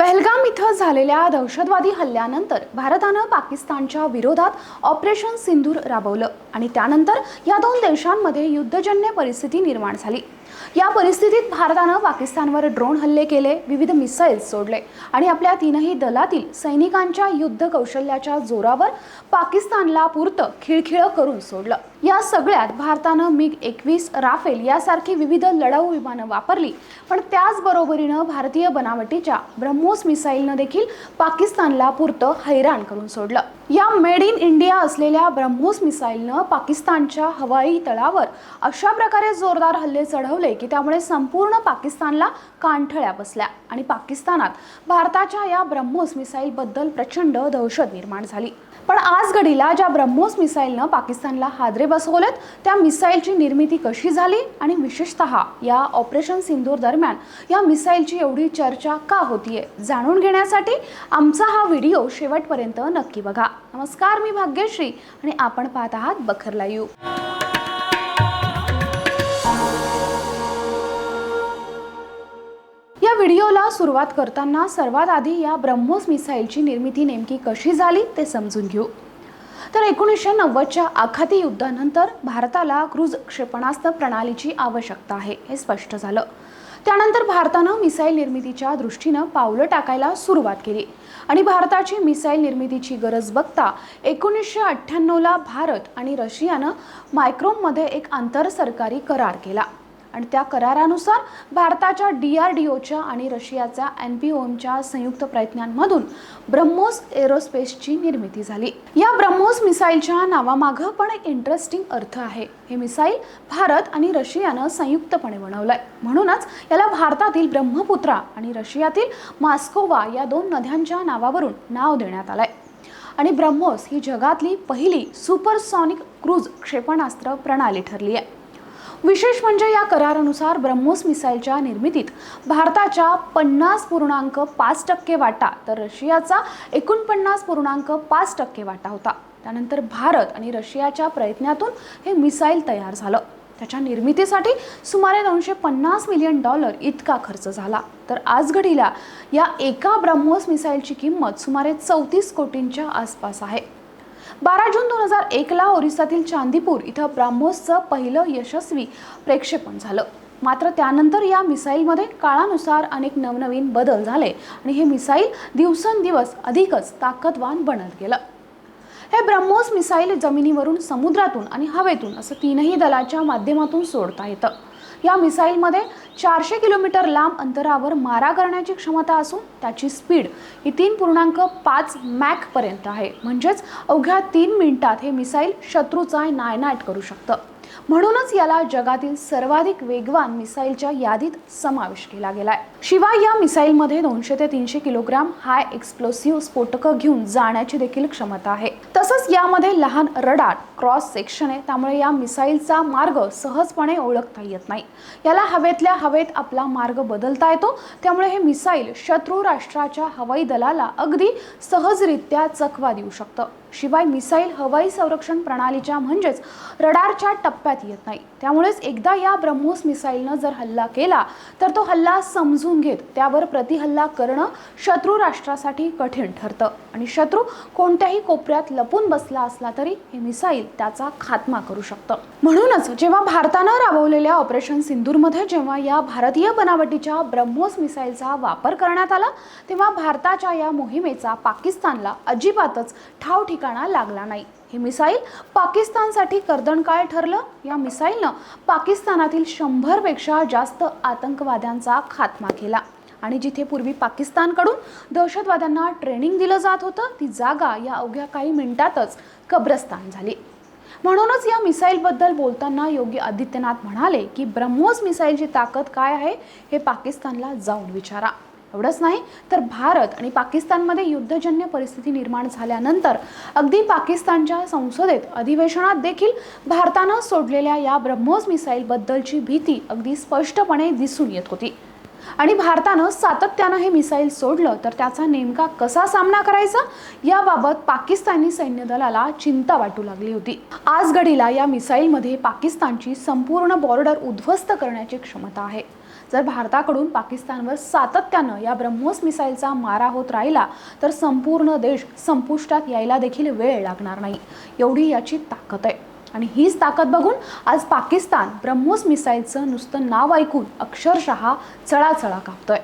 पहलगाम इथं झालेल्या दहशतवादी हल्ल्यानंतर भारतानं पाकिस्तानच्या विरोधात ऑपरेशन सिंदूर राबवलं आणि त्यानंतर या दोन देशांमध्ये युद्धजन्य परिस्थिती निर्माण झाली. या परिस्थितीत भारतानं पाकिस्तानवर ड्रोन हल्ले केले विविध मिसाईल्स सोडले आणि आपल्या तीनही दलातील सैनिकांच्या युद्ध कौशल्याच्या जोरावर पाकिस्तानला पुरतं खिळखिळ करून सोडलं. या सगळ्यात भारतानं मिग एकवीस राफेल यासारखी विविध लढाऊ विमानं वापरली पण त्याचबरोबरीनं भारतीय बनावटीच्या ब्रह्मोस मिसाईलनं देखील पाकिस्तानला पुरतं हैराण करून सोडलं. या मेड इन इंडिया असलेल्या ब्रह्मोस मिसाईलनं पाकिस्तानच्या हवाई तळावर अशा प्रकारे जोरदार हल्ले चढवले की त्यामुळे संपूर्ण पाकिस्तानला कानठळ्या बसल्या. आणि पाकिस्तानात भारताच्या या ब्रह्मोस मिसाईलबद्दल प्रचंड दहशत निर्माण झाली. पण आज घडीला ज्या ब्रह्मोस मिसाईलनं पाकिस्तानला हादरे बसवलेत त्या मिसाईलची निर्मिती कशी झाली आणि विशेषतः या ऑपरेशन सिंदूर दरम्यान या मिसाईलची एवढी चर्चा का होतीये जाणून घेण्यासाठी आमचा हा व्हिडिओ शेवटपर्यंत नक्की बघा. नमस्कार मी भाग्यश्री आणि आपण पाहत आहात बखर लाईव्ह. या व्हिडिओला सुरुवात करताना सर्वात आधी या ब्रह्मोस मिसाईलची निर्मिती नेमकी कशी झाली ते समजून घेऊ. तर एकोणीसशे नव्वदच्या आखाती युद्धानंतर भारताला क्रूज क्षेपणास्त्र प्रणालीची आवश्यकता आहे हे स्पष्ट झालं. त्यानंतर भारतानं मिसाईल निर्मितीच्या दृष्टीनं पावलं टाकायला सुरुवात केली. आणि भारताची मिसाईल निर्मितीची गरज बघता एकोणीसशे अठ्ठ्याण्णवला भारत आणि रशियानं मायक्रोममध्ये एक आंतरसरकारी करार केला. आणि त्या करारानुसार भारताच्या डी आर डी ओच्या आणि रशियाच्या एन पी ओमच्या संयुक्त प्रयत्नांमधून ब्रह्मोस एरोस्पेसची निर्मिती झाली. या ब्रह्मोस मिसाईलच्या नावामागं पण एक इंटरेस्टिंग अर्थ आहे. हे मिसाईल भारत आणि रशियानं संयुक्तपणे बनवलंय. म्हणूनच याला भारतातील ब्रह्मपुत्रा आणि रशियातील मास्कोवा या दोन नद्यांच्या नावावरून नाव देण्यात आलंय. आणि ब्रह्मोस ही जगातली पहिली सुपरसॉनिक क्रूज क्षेपणास्त्र प्रणाली ठरली आहे विशेष म्हणजे या करारानुसार ब्रह्मोस मिसाईलच्या निर्मितीत भारताच्या पन्नास पूर्णांक पाच टक्के वाटा तर रशियाचा एकोणपन्नास पूर्णांक पाच टक्के वाटा होता. त्यानंतर भारत आणि रशियाच्या प्रयत्नातून हे मिसाईल तयार झालं. त्याच्या निर्मितीसाठी सुमारे दोनशे पन्नास मिलियन डॉलर इतका खर्च झाला. तर आज घडीला या एका ब्रह्मोस मिसाईलची किंमत सुमारे चौतीस कोटींच्या आसपास आहे. बारा जून दोन हजार एकला ओरिसातील चांदीपूर इथं ब्राह्मोसचं पहिलं यशस्वी प्रक्षेपण झालं. मात्र त्यानंतर या मिसाईलमध्ये काळानुसार अनेक नवनवीन बदल झाले आणि हे मिसाईल दिवसेंदिवस अधिकच ताकदवान बनत गेलं. हे ब्रह्मोस मिसाईल जमिनीवरून समुद्रातून आणि हवेतून असं तीनही दलाच्या माध्यमातून सोडता येतं. या मिसाईलमध्ये चारशे किलोमीटर लांब अंतरावर मारा करण्याची क्षमता असून त्याची स्पीड ही तीन पूर्णांक पाच मॅकपर्यंत आहे. म्हणजेच अवघ्या तीन मिनिटात हे मिसाईल शत्रूचा नायनाट करू शकतं. म्हणूनच याला जगातील सर्वाधिक वेगवान मिसाईलच्या यादीत समावेश केला गेलाय. शिवाय या मिसाईलमध्ये दोनशे ते तीनशे किलोग्राम हाय एक्सप्लोसिव्ह स्फोटकं घेऊन जाण्याची देखील क्षमता आहे. तसंच यामध्ये लहान रडार क्रॉस सेक्शन आहे त्यामुळे या मिसाईलचा मार्ग सहजपणे ओळखता येत नाही. याला हवेतल्या हवेत आपला मार्ग बदलता येतो. त्यामुळे हे मिसाईल शत्रू राष्ट्राच्या हवाई दलाला अगदी सहजरित्या चकवा देऊ शकतं. शिवाय मिसाईल हवाई संरक्षण प्रणालीच्या म्हणजेच रडारच्या टप्प्यात येत नाही. त्यामुळेच एकदा या ब्रह्मोस मिसाईलनं जर हल्ला केला तर तो हल्ला समजून घेत त्यावर प्रतिहल्ला करणं शत्रू राष्ट्रासाठी कठीण ठरतं. आणि शत्रू कोणत्याही कोपऱ्यात लपून बसला असला तरी हे मिसाईल त्याचा खात्मा करू शकतं. म्हणूनच जेव्हा भारतानं राबवलेल्या ऑपरेशन सिंदूरमध्ये जेव्हा या भारतीय बनावटीच्या ब्रह्मोस मिसाईलचा वापर करण्यात आला तेव्हा भारताच्या या मोहिमेचा पाकिस्तानला अजिबातच ठाव ठिकाणा लागला नाही. हे मिसाईल पाकिस्तानसाठी कर्दनकाळ ठरलं. या मिसाईलनं पाकिस्तानातील शंभरपेक्षा जास्त आतंकवाद्यांचा खात्मा केला. आणि जिथे पूर्वी पाकिस्तानकडून दहशतवाद्यांना ट्रेनिंग दिलं जात होतं ती जागा या अवघ्या काही मिनिटातच कब्रस्तान झाली. म्हणूनच या मिसाईलबद्दल बोलताना योगी आदित्यनाथ म्हणाले की ब्रह्मोस मिसाईलची ताकद काय आहे हे पाकिस्तानला जाऊन विचारा. एवढंच नाही तर भारत आणि पाकिस्तानमध्ये युद्धजन्य परिस्थिती निर्माण झाल्यानंतर अगदी पाकिस्तानच्या संसदेत अधिवेशनात देखील भारतानं सोडलेल्या या ब्रह्मोस मिसाईलबद्दलची भीती अगदी स्पष्टपणे दिसून येत होती. आणि भारतानं सातत्यानं हे मिसाईल सोडलं तर त्याचा नेमका कसा सामना करायचा? याबाबत पाकिस्तानी सैन्य दलाला चिंता वाटू लागली होती. आज घडीला या मिसाईलमध्ये पाकिस्तानची संपूर्ण बॉर्डर उद्ध्वस्त करण्याची क्षमता आहे. जर भारताकडून पाकिस्तानवर सातत्यानं या ब्रह्मोस मिसाईलचा मारा होत राहिला तर संपूर्ण देश संपुष्टात यायला देखील वेळ लागणार नाही. एवढी याची ताकद आहे. आणि हीच ताकद बघून आज पाकिस्तान ब्रह्मोस मिसाईलचं नुसतं नाव ऐकून अक्षरशः चळाचळा कापतोय.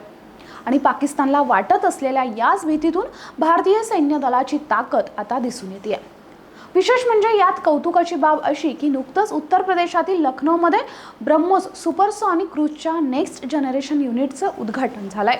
आणि पाकिस्तानला वाटत असलेल्या याच भीतीतून भारतीय सैन्य दलाची ताकद आता दिसून येते विशेष म्हणजे यात कौतुकाची बाब अशी की नुकतंच उत्तर प्रदेशातील लखनौमध्ये ब्रह्मोस सुपरसॉनिक क्रूजच्या नेक्स्ट जनरेशन युनिटचं उद्घाटन झालंय.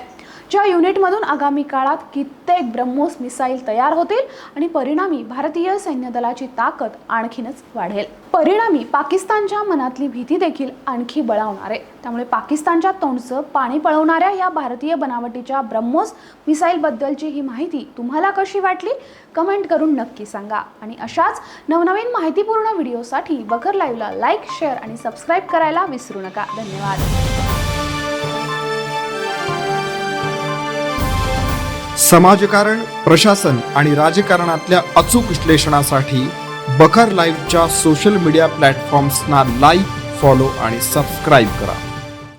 ज्या युनिटमधून आगामी काळात कित्येक ब्रह्मोस मिसाईल तयार होतील आणि परिणामी भारतीय सैन्य दलाची ताकद आणखीनच वाढेल. परिणामी पाकिस्तानच्या मनातली भीती देखील आणखी बळावणार आहे. त्यामुळे पाकिस्तानच्या तोंडचं पाणी पळवणाऱ्या या भारतीय बनावटीच्या ब्रह्मोस मिसाईलबद्दलची ही माहिती तुम्हाला कशी वाटली? कमेंट करून नक्की सांगा. आणि अशाच नवनवीन माहितीपूर्ण व्हिडिओसाठी बखर लाईव्हला लाईक शेअर आणि सबस्क्राईब करायला विसरू नका. धन्यवाद. समाजकारण प्रशासन आणि राजकारणातल्या अचूक विश्लेषणासाठी बखर लाईव्हच्या सोशल मीडिया प्लॅटफॉर्म्सना लाईक फॉलो आणि सबस्क्राईब करा.